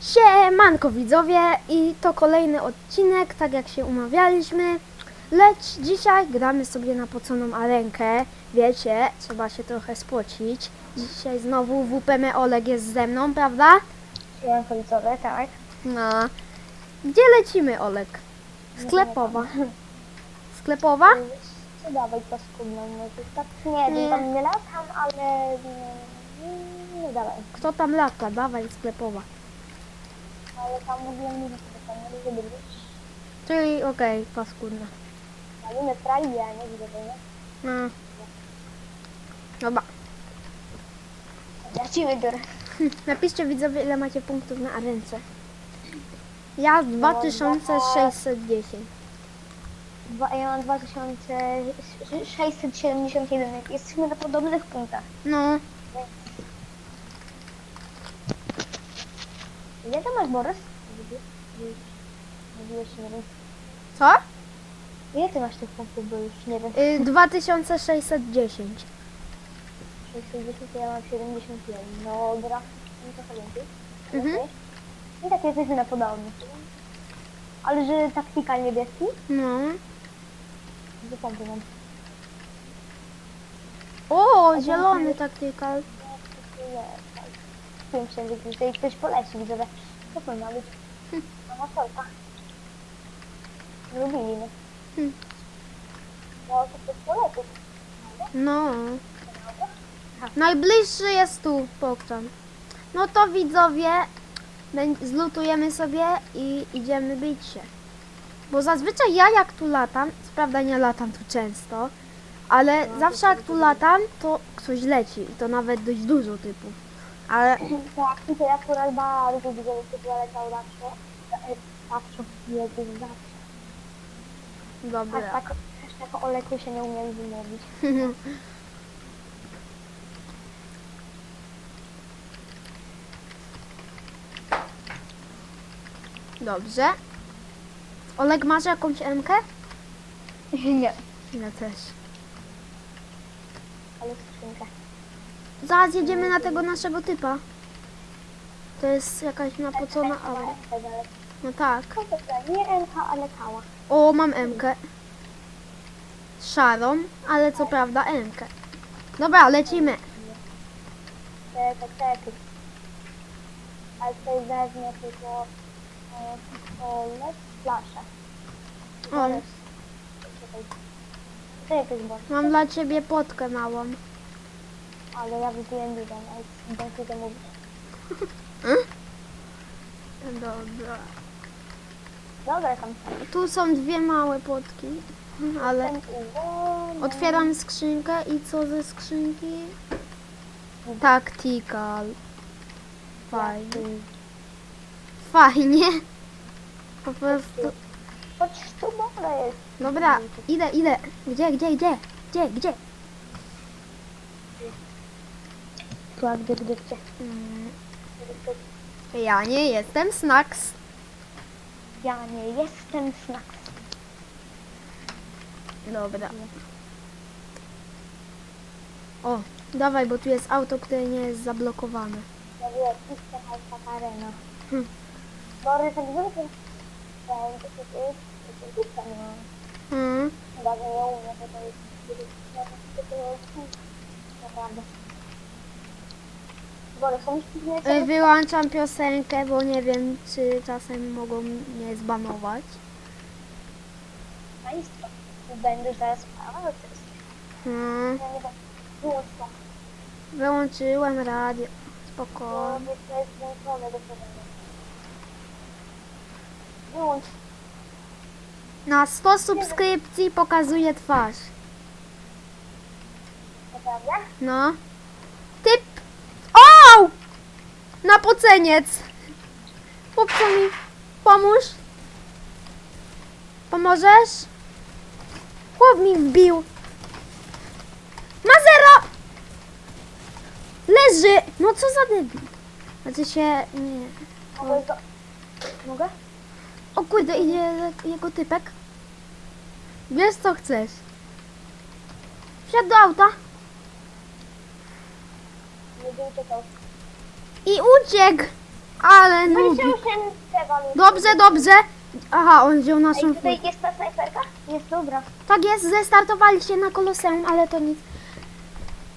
Siemanko widzowie i to kolejny odcinek, tak jak się umawialiśmy. Lecz dzisiaj gramy sobie na poconą arenkę. Wiecie, trzeba się trochę spocić. Dzisiaj znowu WPM Oleg jest ze mną, prawda? Siemanko widzowie, tak. No. Gdzie lecimy, Oleg? Sklepowa. Sklepowa? Dawaj paskudną, może tak nie, Nie. tam nie latam, ale nie, nie dawaj. Kto tam lata? Dawaj, sklepowa. Ale tam w ogóle nie widzę, tam nie lubię być. Czyli okej, paskudna. Maliny fraje, nie widzę tego, nie? No. Dobra. Ja ci wybiorę. Napiszcie widzowie, ile macie punktów na arence. Ja 2610. Dwa, ja mam 2671, jesteśmy na podobnych punktach. No, Ile tam masz, Borys? Mówiłeś, nie wiem. co? Ile ty masz tych punktów, bo już nie wiem. Y, 2610. 60, ja mam 71. No, dobra, no trochę więcej. Mhm. Okej. I tak jesteśmy na podobnych. Ale że taktyka niebieski? No. Gdzie pompy mam? O, zielony taktykal. Nie, Wiem wszędzie, tutaj ktoś poleci, widzowie. Co to ma być? Na motorkach. Lubili mnie. Hmm. No, to ktoś polecił. No. Najbliższy jest tu pokrzam. No to widzowie, zlutujemy sobie i idziemy bić się. Bo zazwyczaj ja jak tu latam, prawda nie latam tu często, ale zawsze jak tu latam, to ktoś leci i to nawet dość dużo typów. Ale Tak, tutaj akurat bardzo dużo osób leciał zawsze. E, Zawsze, jedzie zawsze. Dobra. tak, też tak o leku się nie umiem wymówić. Dobrze. Oleg, masz jakąś emkę? Nie. Ja też. Ale skrzynka. Zaraz jedziemy na tego naszego typa. To jest jakaś napocona aura. No tak. Nie MK, ale kała. O, mam emkę. Szarą, ale co prawda emkę. Dobra, lecimy. Ale tutaj wezmę tylko e, pistolet, flaszę. O. Mam dla ciebie potkę małą. Ale ja wypiłem dużo, ale dzięki temu... Dobra. Dobra, tam Tu są dwie małe potki. Ale otwieram skrzynkę i co ze skrzynki? Tactical. Fajnie. Fajnie. Po prostu. Chodź tu, dobra jest. Dobra, idę, idę. Gdzie, gdzie, gdzie? Gdzie, gdzie? Tu, a gdzie, gdzie, gdzie? Mm, Ja nie jestem Snacks. Ja nie jestem snacks. Dobra. O, dawaj, bo tu jest auto, które nie jest zablokowane. Ja wiem, puszczę Halka Arena. Hmm. Bory, tak Mm. Chyba, że umiem, to jest, to jest, naprawdę. Bory, są już Y, piwnice? Wyłączam piosenkę, bo nie wiem, czy czasem mogą mnie zbanować. Państwo. Będę zaraz. Mm. Będę. Wyłącz to. Wyłączyłem radio. Spokojnie. tego. Wyłącz. Na 100 subskrypcji pokazuje twarz. Naprawdę? No. Typ. O! Na poceniec. Chłopco mi pomóż. Pomożesz? Chłop mi wbił. Ma zero! Leży! No co za debil. Znaczy się... Nie. Mogę to... Mogę? O kurde, idzie jego typek. Wiesz co chcesz. Wsiadł do auta Nie wiem, czekał. I uciekł. Ale No ten Dobrze, dobrze. Aha, on wziął naszą Ej, tutaj jest ta snajperka? Jest dobra. Tak jest, zestartowali się na koloseum, ale to nic.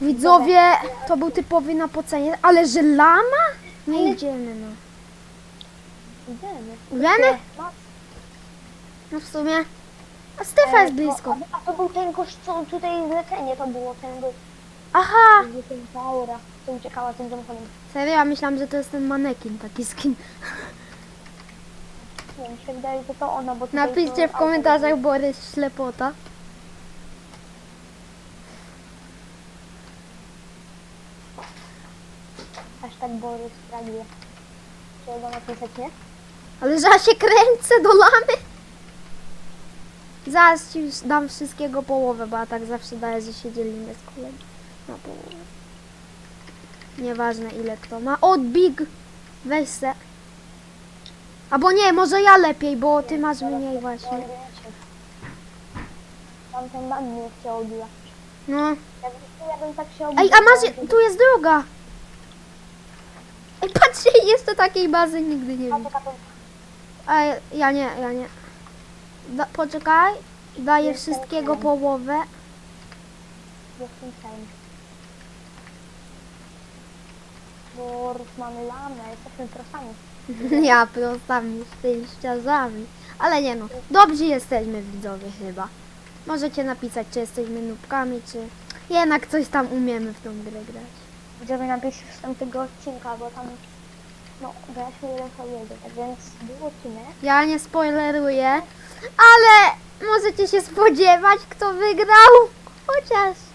Widzowie, to był typowy na pocenie, ale że lama? Nie idziemy, no. Idziemy. Idziemy? No, No w sumie. A Stefa jest blisko. A, a to był ten gość, co tutaj zlecenie to było, ten gość, Aha! ten ta aura, co uciekała tym samochodem. Serio, ja myślałam, że to jest ten manekin, taki skin. Nie, mi się wydaje, że to ona, bo tutaj Napiszcie w to komentarzach Borys ślepota. Hashtag Borys Pragnie. Trzeba napisać, nie? Ale że ja się kręcę do lamy. Zaraz ci już dam wszystkiego połowę, bo ja tak zawsze daję, że się dzielimy z kolegą na połowę. Nieważne ile kto ma. O, Big! Weź se. Albo nie, może ja lepiej, bo ty masz mniej właśnie. Tamten ban mnie chciał odbiła. No. Ja bym tak się Ej, a masz, tu jest druga. Ej, patrzcie, jeszcze takiej bazy nigdy nie to Ej, ja nie, ja nie. Da, poczekaj, daję Jestem wszystkiego połowę. jest Borys mamy lamę, jesteśmy prosami. Ja prostami szczęściarzami. Ale nie no, dobrzy jesteśmy widzowie chyba. Możecie napisać, czy jesteśmy nubkami, czy jednak coś tam umiemy w tą grę grać. Będziemy napisać wstępnego odcinka, bo tam no, graliśmy jeden po jeden, tak więc był odcinek. Ja nie spoileruję, ale możecie się spodziewać, kto wygrał. Chociaż.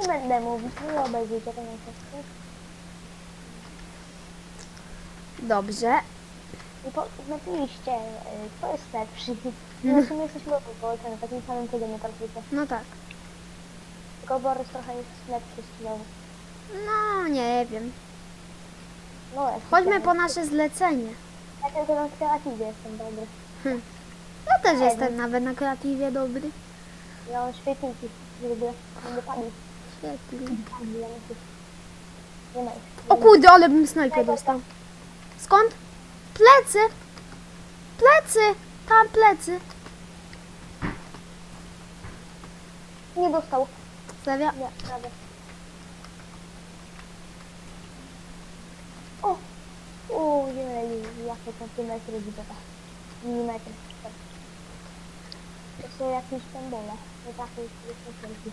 Nie będę mówić, nie obejrzyjcie ten odcinek. Dobrze. I po, napiszcie, y, kto jest lepszy. No w sumie jesteśmy obok, na takim samym poziomie praktycznie. No tak. Tylko Borys trochę jest lepszy skillowo. No, nie wiem. No. Chodźmy po nasze zlecenie. Ja tylko na kreatywie jestem dobry. Ja też jestem nawet na kreatywie dobry. Ja mam świetniki, lubię. Nie padł. Świetnie. O kurde, ale bym snajpę dostał. Skąd? Plecy! Plecy! Tam plecy. Nie dostał. Serio? Nie, prawie. O! Ojej, jakie centymetry widzę. Milimetry. To są jakieś symbole. Nie takie centymetry.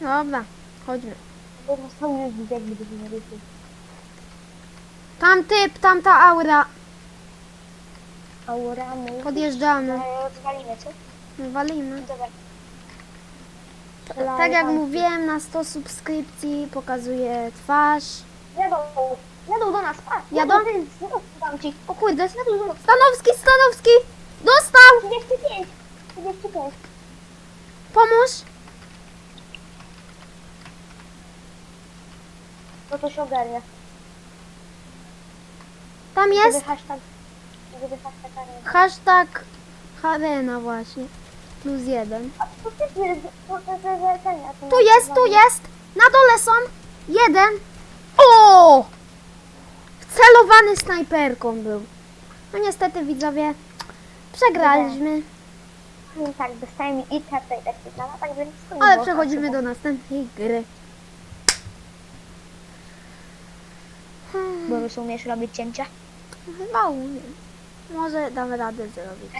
Dobra, chodźmy. Widzę, nie rysuj. Tam typ, tam ta aura. Aurany. Podjeżdżamy. E, Zwalimy, co? Walimy. Dobra. Tak jak mówiłem, na 100 subskrypcji pokazuję twarz. Jadą, jadą do nas, patrz. Jadą? ty, dam ci. O kurde, Stanowski, Stanowski! Dostał! 35. 35. Pomóż! No to się ogarnia. Tam Gdyby jest hashtag, gdyby hashtag arena. hashtag Harena właśnie. Plus jeden. A to Tu jest, tu jest! Na dole są! Jeden! O! Wcelowany snajperką był. No niestety widzowie, przegraliśmy, No Tak, dostajemy i kartę i technika, tak więc... to nie ale było przechodzimy tak do następnej gry. Bo już umiesz robić cięcia? Chyba umiem. Może dam radę zrobić.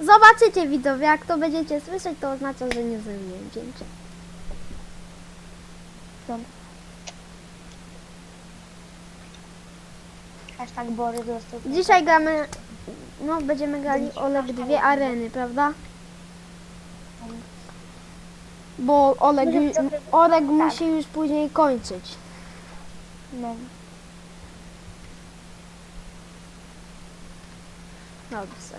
Zobaczycie widzowie, jak to będziecie słyszeć, to oznacza, że nie zrobiłem cięcia. Dobra. Hashtag Borys został... Dzisiaj gramy, no będziemy grali Oleg dwie areny, prawda? Bo Oleg, Oleg musi już później kończyć. No. Dobrze.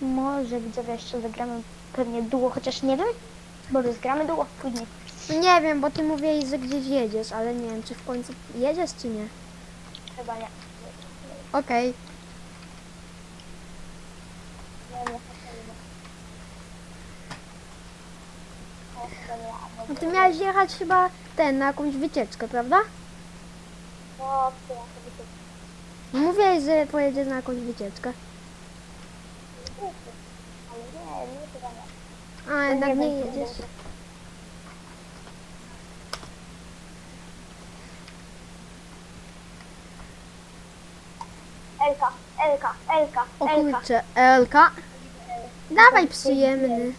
Może widzowie jeszcze zagramy pewnie duo, chociaż nie wiem. Borys, gramy duo później. No nie wiem, bo ty mówiłeś, że gdzieś jedziesz, ale nie wiem, czy w końcu jedziesz, czy nie. Chyba nie. Okej. No ty miałeś jechać chyba ten, na jakąś wycieczkę, prawda? No, Mówiłeś, że pojedziesz na jakąś wycieczkę. Ale nie, nie chyba nie. A jednak nie jedziesz. Elka, Elka, Elka, O Elka. kurczę, Elka. Dawaj przyjemny.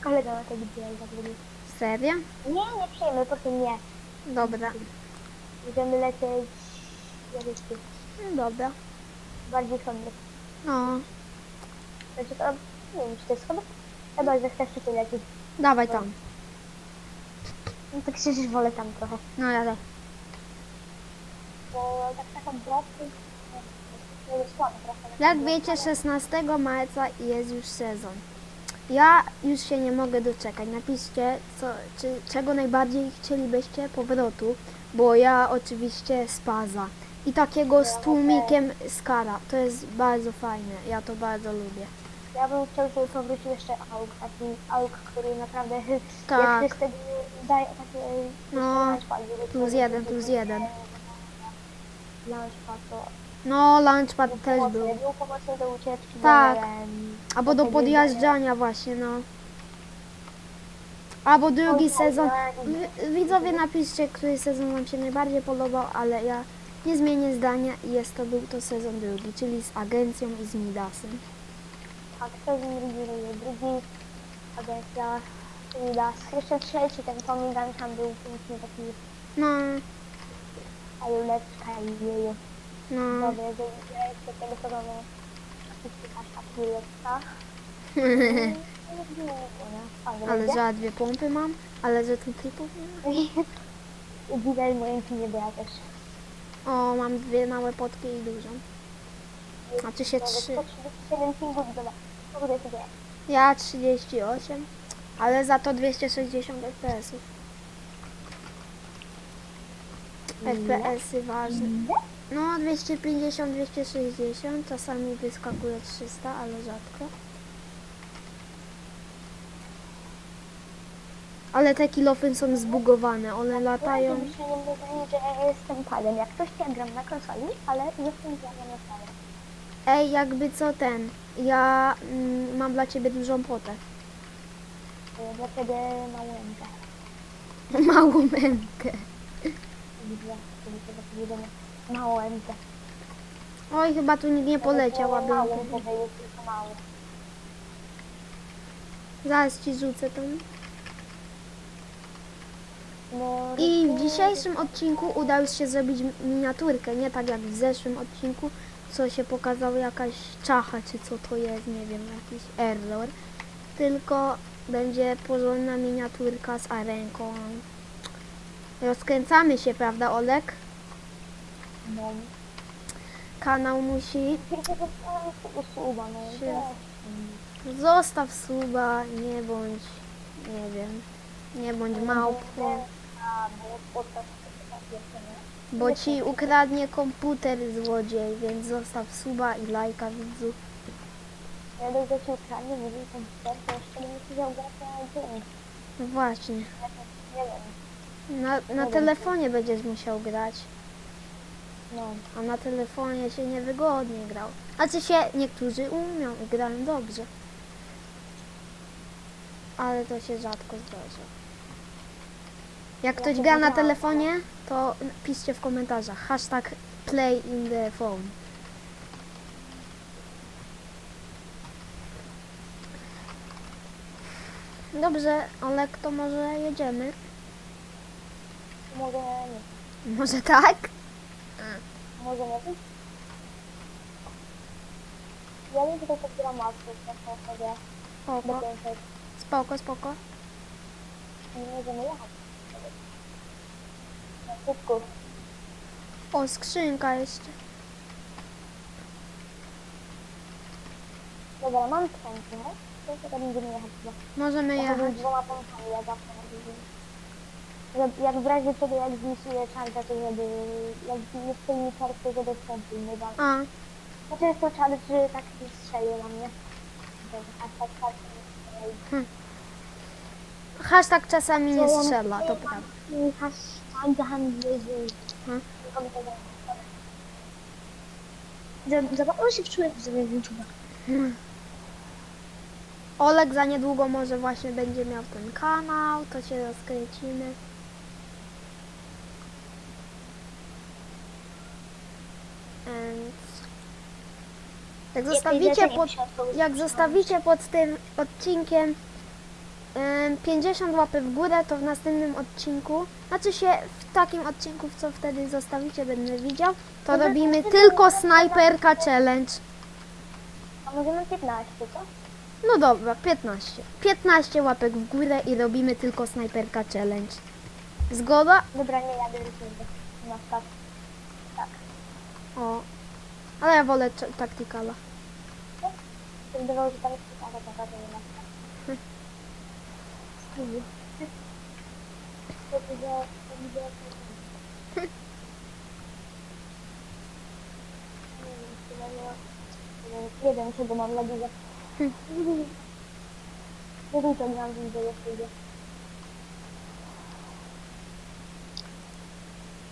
Kolega na to tak zrobił. Serio? Nie, nie przyjemy, proszę nie. Dobra. Będziemy lecieć, ja wiem, gdzie. No Dobra. bardziej sądny. No, Znaczy to, nie wiem, czy to jest schody? Chyba, że chcesz tutaj lecieć. dawaj tam. No tak szczerze wolę tam trochę. No ja też. Bo tak nie jest słabo trochę. Jak wiecie, 16 marca jest już sezon. Ja już się nie mogę doczekać. Napiszcie, co, czy, czego najbardziej chcielibyście powrotu, bo ja oczywiście spaza. I takiego z tłumikiem skara. To jest bardzo fajne. Ja to bardzo lubię. Ja bym chciał, żeby powrócił jeszcze auk, taki auk, który naprawdę Tak. jak wtedy daje takie No, launchpad, żeby plus jeden, plus jeden. Launchpad to No, lunchpad był też pomocny, był. był pomocny do ucieczki, Tak. do, em, Albo do podjeżdżania właśnie, no. Albo drugi sezon. Wi- Widzowie napiszcie, który sezon wam się najbardziej podobał, ale ja nie zmienię zdania i jest to był to sezon drugi, czyli z agencją i z Midasem. Tak, sezon drugi, drugi, agencja, Midas. Jeszcze trzeci, ten Tomigan tam był piękny taki No, aluleczka i jeju. no. Dobra, że ja jeszcze tego sezonu aż aluleczka. Ale że ja dwie pompy mam, ale że tu typów nie ma. Widać moim filmie, bo ja też. O, mam dwie małe potki i dużą. Się trzy. 137 pingów, dobra. Co tutaj się dzieje? Ja 38, ale za to 260 FPS-ów. FPS-y ważne. No 250, 260, czasami wyskakuje 300, ale rzadko. Ale te kilofy są zbugowane, one latają. Ja dzisiaj nie mówili, że jestem padem. Jak ktoś ja gram na konsoli, ale jestem padem na stole. Ej, jakby co ten, ja mm, mam dla ciebie dużą potę. Dla ciebie. Małą mękę. Widzę, kiedy to powiedzenie. Małękę. Oj, chyba tu nikt nie poleciał, aby... Małą powiedzieć, tylko małą. Zaraz ci rzucę tą. I w dzisiejszym odcinku udało się zrobić miniaturkę, nie tak jak w zeszłym odcinku, co się pokazała jakaś czacha, czy co to jest, nie wiem, jakiś error. Tylko będzie porządna miniaturka z arenką. Rozkręcamy się, prawda Olek? no. Kanał musi... Suba, no. Się-. Zostaw suba, nie bądź, nie wiem, nie bądź małpą, A, bo nie? ci ukradnie komputer złodziej, więc zostaw suba i lajka widzu. Ja do że ci ukradnie, mówię komputer, to jeszcze bym musiał grać na. No właśnie. Nie wiem. Na, na telefonie będziesz musiał grać, No. a na telefonie się niewygodnie grał. Znaczy się niektórzy umią i grają dobrze. Ale to się rzadko zdarza. Jak Ja ktoś to gra na telefonie, to piszcie w komentarzach. Hashtag play in the phone. Dobrze, Olek, to może jedziemy? Mogę nie. Może tak? Może nie? Ja bym tutaj podbieram maskę, tak sobie Spoko, spoko, spoko. Nie możemy jechać. O, skrzynka jeszcze. Dobra, mam skrzynkę. To teraz będziemy jechać chyba. Możemy Ja jechać. chodzę z dwoma pompami, ja zawsze chodzę. Jak w razie czego jak zmisuję czarka, to żeby... Jak spełni czark, to żeby wstąpił, nie da. A, Znaczy jest to czarek, że tak nie strzelił na mnie. Że Aż tak tak nie strzelił. Hashtag czasami nie strzela, to prawda. I handlerzy. Hmm? Zabawno się wczułem w sobie YouTube'a. Olek za niedługo może właśnie będzie miał ten kanał, to się rozkręcimy. Więc jak zostawicie pod, jak zostawicie pod tym odcinkiem em, 50 łapy w górę, to w następnym odcinku, znaczy się w takim odcinku, co wtedy zostawicie, będę widział, to robimy tylko snajperka challenge. A możemy 15, co? No dobra, 15. 15 łapek w górę i robimy tylko snajperka challenge. Zgoda? Dobra, nie jadę rysunkę. Na start. Tak. O. Ale ja wolę. Wydawało tam jest taka taka, to nie ma Nie wiem, czego mam na. Nie wiem, co miałam widzę, jak idzie.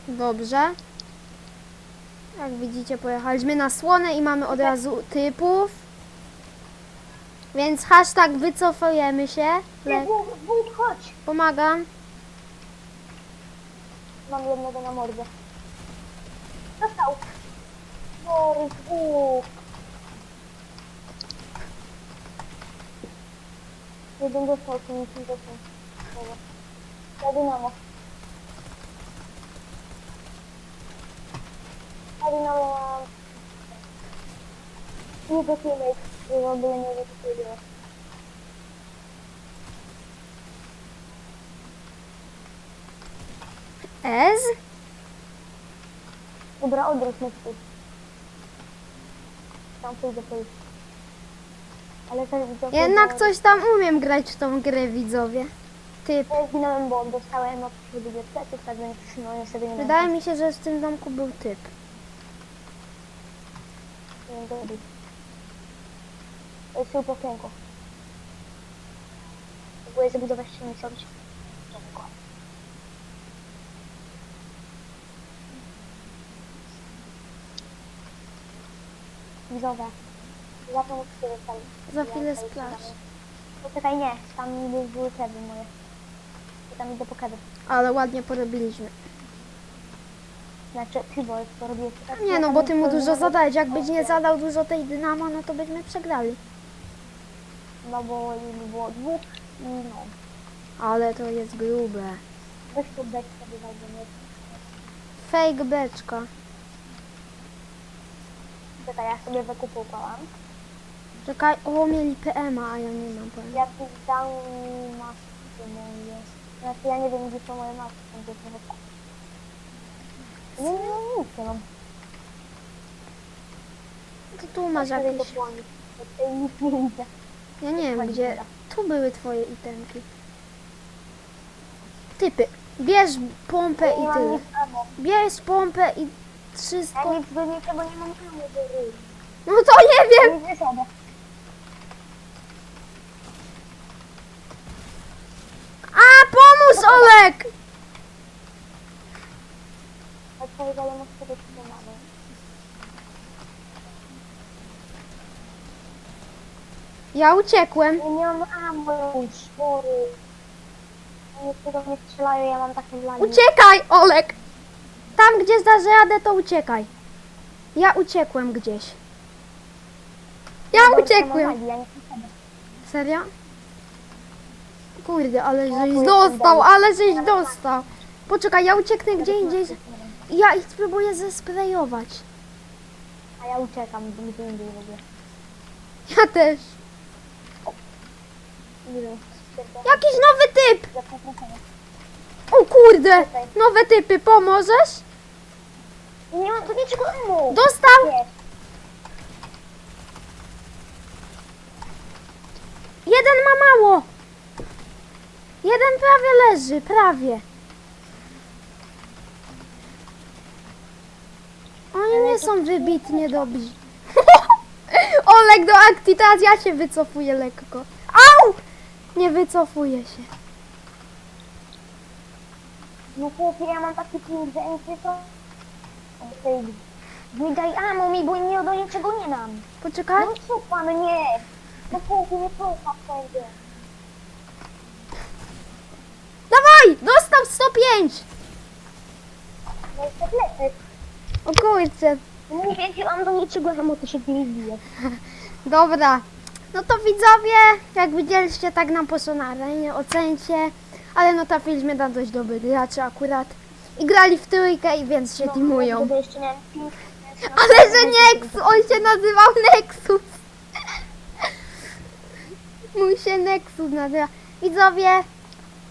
Dobrze. Jak widzicie, pojechaliśmy na słonę i mamy od razu typów. Więc hashtag wycofujemy się. Nie, wód, wód, chodź! pomagam. Mam jednego na mordę. Dostał. Borys, dwóch. Jeden dostał, to nic nie dostał. Dobra. Ja dynamo. Ja dynamo mam... Jego teammate, który w ogóle nie wykupił. Ez? Dobra, odwróć tu. Tam pójdę, pójdę. Ale to to- Jednak coś tam umiem grać w tą grę, widzowie. Typ. Ja zginąłem, bo dostałem od pleców, tak więc no ja sobie nie Wydaje mi się, że w tym domku był typ. Nie. To jest tylko okienko. Próbuję zabudować się nie zrobić. Widzowe. Zatem które tam. Za chwilę splash. Poczekaj, nie. Tam były były kedy moje. Ja tam idę po. Ale ładnie porobiliśmy. Znaczy, ty, bo tak. Nie no, bo ty mu dużo zadałeś. Jakbyś nie zadał dużo tej dynamo, no to byśmy przegrali. No bo im było dwóch i no. Ale to jest grube. Weź sobie wejdzie, nie? Fake beczka. Czekaj, ja sobie wykupowałam. Czekaj, o mieli PMA, a ja nie mam PMA. Ja tu dam maski moje. Znaczy ja nie wiem gdzie są moje maski, są na wypadku. Nie, nie, nie, nic nie mam. To tu masz sobie jakieś... to. Ja nic nie widzę. Ja nie wiem, gdzie... Tu były twoje itemki. Typy. Bierz pompę i tyle. Bierz pompę i Ja wszystko. nic do niczego nie mam ammo do ryj. No to nie wiem! Nic. A, pomóż Olek! Ale muszę sobie pomagać. Ja uciekłem. Ja nie mam ammo tego nie strzelają, ja mam takie dla nich. Uciekaj, Olek! Tam, gdzie zdarzy radę, to uciekaj. Ja uciekłem gdzieś. Ja uciekłem. Serio? Kurde, ale żeś dostał, ale żeś dostał. Poczekaj, ja ucieknę gdzie indziej. Ja ich spróbuję zesprejować. A ja uciekam, gdzie indziej w ogóle. Ja też. Jakiś nowy typ! O kurde! Nowe typy, pomożesz? Nie mam tu niczego. Dostał! Nie. Jeden ma mało! Jeden prawie leży, prawie. Oni nie są wybitnie dobrzy. Olek do akcji, teraz ja się wycofuję lekko. Au! Nie wycofuję się. No chłopie, ja mam taki ping, że nic to... Nie daj amo mi, bo nie do niczego nie mam. Poczekaj. No pan, nie. No chłopie, nie słucha wszędzie. Dawaj! Dostał 105! No to lecę. O kurczę. Mówię, że mam do niczego amo, to się nie bije. Dobra. No to widzowie, jak widzieliście, tak nam poszło na arenie, ocencie. Ale no trafiliśmy na dość dobry graczy akurat. I grali w trójkę, i więc się teamują. Miałem ping, Ale że Nexus, on się nazywał Nexus. Mój się Nexus nazywa. Widzowie,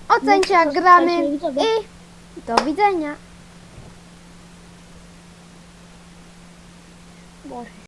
ocencie jak gramy i do widzenia. Boże.